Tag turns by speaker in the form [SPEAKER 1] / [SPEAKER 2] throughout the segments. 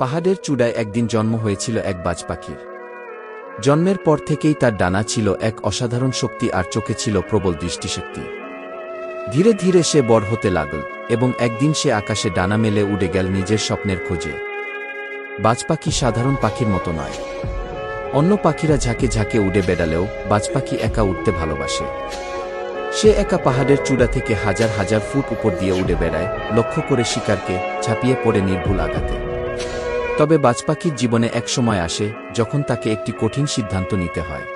[SPEAKER 1] পাহাড়ের চূড়ায় একদিন জন্ম হয়েছিল এক বাজ পাখির। জন্মের পর থেকেই তার ডানা ছিল এক অসাধারণ শক্তি আর চোখে ছিল প্রবল দৃষ্টিশক্তি। ধীরে ধীরে সে বড় হতে লাগল এবং একদিন সে আকাশে ডানা মেলে উড়ে গেল নিজের স্বপ্নের খোঁজে। বাজ পাখি সাধারণ পাখির মতো নয়। অন্য পাখিরা ঝাঁকে ঝাঁকে উড়ে বেড়ালেও বাজ পাখি একা উঠতে ভালোবাসে। সে একা পাহাড়ের চূড়া থেকে হাজার হাজার ফুট উপর দিয়ে উড়ে বেড়ায়, লক্ষ্য করে শিকারকে ছাপিয়ে পড়ে নির্ভুল আঘাতে। তবে বাজপাখির জীবনে এক সময় আসে, যখন তাকে একটি কঠিন সিদ্ধান্ত নিতে হয়।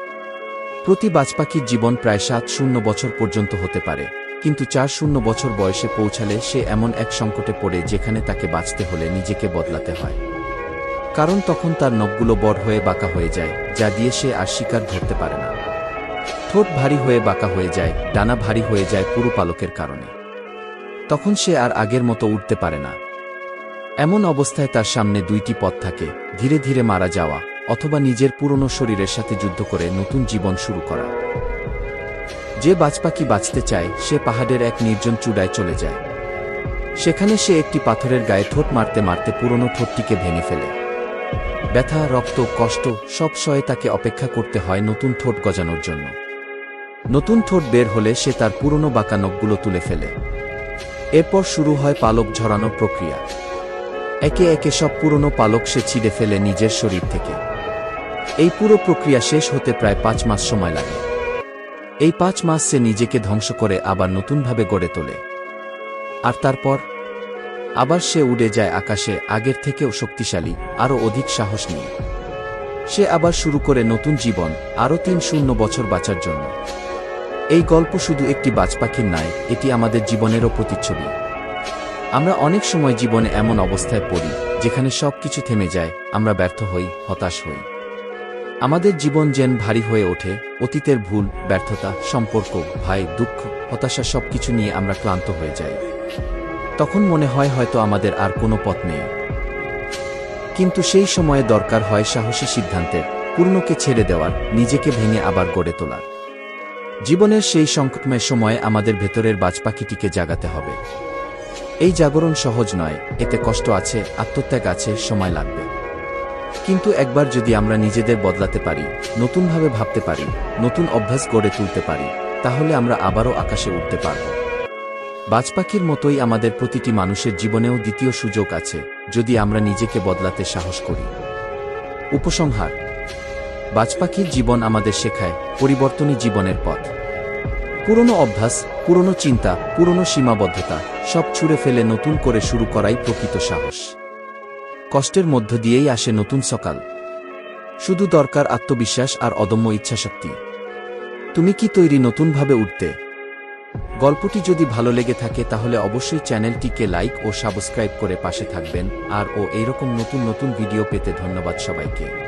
[SPEAKER 1] প্রতি বাজপাখির জীবন প্রায় সাত শূন্য বছর পর্যন্ত হতে পারে, কিন্তু চার শূন্য বছর বয়সে পৌঁছালে সে এমন এক সংকটে পড়ে যেখানে তাকে বাঁচতে হলে নিজেকে বদলাতে হয়। কারণ তখন তার নখগুলো বড় হয়ে বাঁকা হয়ে যায়, যা দিয়ে সে আর শিকার ধরতে পারে না। ঠোঁট ভারী হয়ে বাঁকা হয়ে যায়, ডানা ভারী হয়ে যায় পুরো পালকের কারণে। তখন সে আর আগের মতো উঠতে পারে না। এমন অবস্থায় তার সামনে দুইটি পথ থাকে, ধীরে ধীরে মারা যাওয়া, অথবা নিজের পুরনো শরীরের সাথে যুদ্ধ করে নতুন জীবন শুরু করা। যে বাজপাখি বাঁচতে চায়, সে পাহাড়ের এক নির্জন চূড়ায় চলে যায়। সেখানে সে একটি পাথরের গায়ে ঠোঁট মারতে মারতে পুরনো ঠোঁটটিকে ভেঙে ফেলে। ব্যথা, রক্ত, কষ্ট সব সয়ে তাকে অপেক্ষা করতে হয় নতুন ঠোঁট গজানোর জন্য। নতুন ঠোঁট বের হলে সে তার পুরনো বাঁকা নখগুলো তুলে ফেলে। এরপর শুরু হয় পালক ঝরানোর প্রক্রিয়া। একে একে সব পুরনো পালক সে ছিঁড়ে ফেলে নিজের শরীর থেকে। এই পুরো প্রক্রিয়া শেষ হতে প্রায় পাঁচ মাস সময় লাগে। এই পাঁচ মাস সে নিজেকে ধ্বংস করে আবার নতুনভাবে গড়ে তোলে। আর তারপর? আবার সে উড়ে যায় আকাশে, আগের থেকেও শক্তিশালী, আরও অধিক সাহস নিয়ে। সে আবার শুরু করে নতুন জীবন, আরও তিন শূন্য বছর বাঁচার জন্য। এই গল্প শুধু একটি বাজপাখির নয়, এটি আমাদের জীবনেরও প্রতিচ্ছবি। আমরা অনেক সময় জীবনে এমন অবস্থায় পড়ি, যেখানে সব কিছু থেমে যায়, আমরা ব্যর্থ হই, হতাশ হই। আমাদের জীবন যেন ভারী হয়ে ওঠে, অতীতের ভুল, ব্যর্থতা, সম্পর্ক, ভয়, দুঃখ, হতাশা সবকিছু নিয়ে আমরা ক্লান্ত হয়ে যাই। তখন মনে হয় হয়তো আমাদের আর কোনো পথ নেই। কিন্তু সেই সময়ে দরকার হয় সাহসী সিদ্ধান্তের, পূর্ণকে ছেড়ে দেওয়ার, নিজেকে ভেঙে আবার গড়ে তোলার। জীবনের সেই সংকটময় সময়ে আমাদের ভেতরের বাজপাখিটিকে জাগাতে হবে। এই জাগরণ সহজ নয়, এতে কষ্ট আছে, আত্মত্যাগ আছে, সময় লাগবে। কিন্তু একবার যদি আমরা নিজেদের বদলাতে পারি, নতুনভাবে ভাবতে পারি, নতুন অভ্যাস গড়ে তুলতে পারি, তাহলে আমরা আবারও আকাশে উঠতে পারব। বাজপাখির মতোই আমাদের প্রতিটি মানুষের জীবনেও দ্বিতীয় সুযোগ আছে, যদি আমরা নিজেকে বদলাতে সাহস করি। উপসংহার। বাজপাখির জীবন আমাদের শেখায় পরিবর্তনী জীবনের পথ। পুরনো অভ্যাস, পুরনো চিন্তা, পুরনো সীমাবদ্ধতা, সব ছুঁড়ে ফেলে নতুন করে শুরু করাই প্রকৃত সাহস। কষ্টের মধ্য দিয়েই আসে নতুন সকাল। শুধু দরকার আত্মবিশ্বাস আর অদম্য ইচ্ছাশক্তি। তুমি কি তৈরি নতুনভাবে উঠতে? গল্পটি যদি ভালো লেগে থাকে তাহলে অবশ্যই চ্যানেলটিকে লাইক ও সাবস্ক্রাইব করে পাশে থাকবেন, আর ও এইরকম নতুন নতুন ভিডিও পেতে ধন্যবাদ সবাইকে।